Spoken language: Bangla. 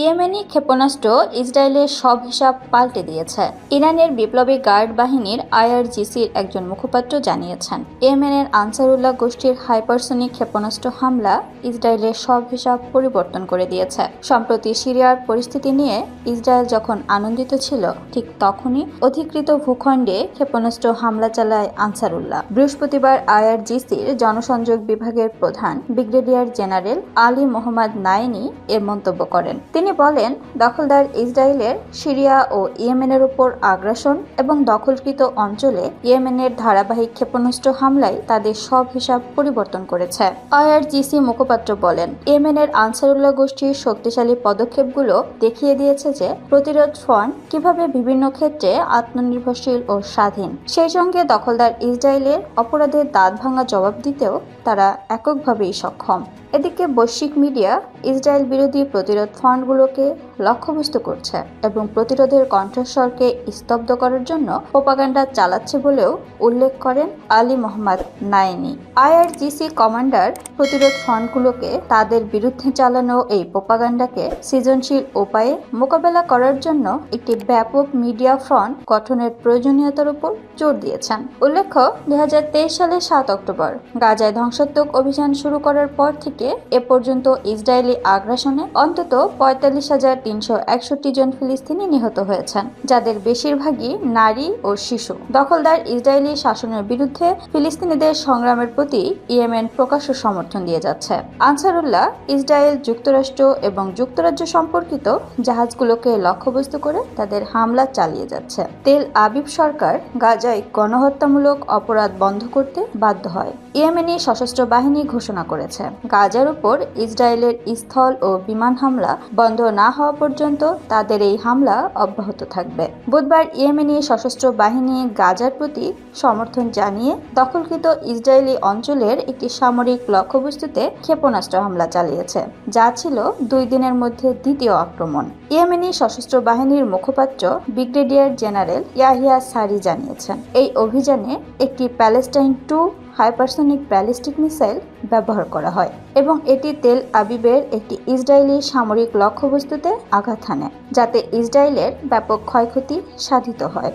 ইয়েমেনি ক্ষেপণাস্ত্র ইসরায়েলের সব হিসাব পাল্টে দিয়েছে। ইরানের বিপ্লবী গার্ড বাহিনীর আইআরজিসির একজন মুখপাত্র জানিয়েছেন, ইয়েমেনের আনসারুল্লাহ গোষ্ঠীর হাইপারসনিক ক্ষেপণাস্ত্র হামলা ইসরায়েলের সব হিসাব পরিবর্তন করে দিয়েছে। সম্প্রতি সিরিয়ার পরিস্থিতি নিয়ে ইসরায়েল যখন আনন্দিত ছিল, ঠিক তখনই অধিকৃত ভূখণ্ডে ক্ষেপণাস্ত্র হামলা চালায় আনসারুল্লাহ। বৃহস্পতিবার আইআরজিসির জনসংযোগ বিভাগের প্রধান brigadier general Ali Mohammad Naini এর মন্তব্য করেন। তিনি বলেন, দখলদার ইসরায়েলের সিরিয়া ও ইয়েমেনের উপর আগ্রাসন এবং দখলকৃত অঞ্চলে ইয়েমেনের ধারাবাহিক ক্ষেপণাস্ত্র হামলায় তাদের সব হিসাব পরিবর্তন করেছে। আইআরজিসি মুখপাত্র বলেন, ইয়েমেনের আনসারুল্লাহ গোষ্ঠীর শক্তিশালী পদক্ষেপগুলো দেখিয়ে দিয়েছে যে প্রতিরোধ ফ্রন্ট কীভাবে বিভিন্ন ক্ষেত্রে আত্মনির্ভরশীল ও স্বাধীন। সেই সঙ্গে দখলদার ইসরায়েলের অপরাধের দাঁত ভাঙা জবাব দিতেও তারা এককভাবেই সক্ষম। এদিকে বৈশ্বিক মিডিয়া ইসরায়েল বিরোধী প্রতিরোধ ফান্ডগুলোকে লক্ষ্যবস্তু করছে এবং প্রতিরোধের কণ্ঠস্বরকে স্তব্ধ করার জন্য প্রোপাগান্ডা চালাচ্ছে বলেও উল্লেখ করেন Ali Mohammad Naini IRGC commander প্রতিরোধ ফান্ডগুলোকে তাদের বিরুদ্ধে চালানো এই প্রোপাগান্ডাকে সৃজনশীল উপায়ে মোকাবেলা করার জন্য একটি ব্যাপক মিডিয়া ফ্রন্ট গঠনের প্রয়োজনীয়তার উপর জোর দিয়েছেন। উল্লেখ্য, দুই হাজার তেইশ সালের সাত অক্টোবর গাজায় ধ্বংসাত্মক অভিযান শুরু করার পর থেকে এ পর্যন্ত ইসরায়েলি আগ্রাসনে অন্তত পঁয়তাল্লিশ হাজার তিনশো একষট্টি জন ফিলিস্তিনি নিহত হয়েছেন, যাদের বেশিরভাগই নারী ও শিশু। দখলদার ইসরায়েলি শাসনের বিরুদ্ধে ফিলিস্তিনিদের সংগ্রামের প্রতি ইয়েমেন প্রকাশ্য সমর্থন দিয়ে যাচ্ছে। আনসারুল্লাহ, ইসরায়েল যুক্তরাষ্ট্র এবং যুক্তরাজ্য সম্পর্কিত জাহাজগুলোকে লক্ষ্যবস্তু করে তাদের হামলা চালিয়ে যাচ্ছে। তেল আবিব সরকার গাজায় গণহত্যামূলক অপরাধ বন্ধ করতে বাধ্য হয়। ইয়েমেনি সশস্ত্র বাহিনী ঘোষণা করেছে। গাজার উপর ইসরায়েলের স্থল ও বিমান হামলা বন্ধ না হওয়া পর্যন্ত তাদের এই হামলা অব্যাহত থাকবে। বুধবার ইয়েমেনি সশস্ত্র বাহিনী গাজার প্রতি সমর্থন জানিয়ে দখলকৃত ইসরায়েলি অঞ্চলের একটি সামরিক লক্ষ্যবস্তুতে ক্ষেপণাস্ত্র হামলা চালিয়েছে, যা ছিল দুই দিনের মধ্যে দ্বিতীয় আক্রমণ। ইয়েমেনি সশস্ত্র বাহিনীর মুখপাত্র ব্রিগেডিয়ার জেনারেল ইয়াহিয়া সারি জানিয়েছেন, এই অভিযানে একটি Palestine two hypersonic ballistic missile ব্যবহার করা হয় এবং এটি তেল আবিবের একটি ইসরায়েলি সামরিক লক্ষ্যবস্তুতে আঘাত হানে, যাতে ইসরায়েলের ব্যাপক ক্ষয়ক্ষতি সাধিত হয়।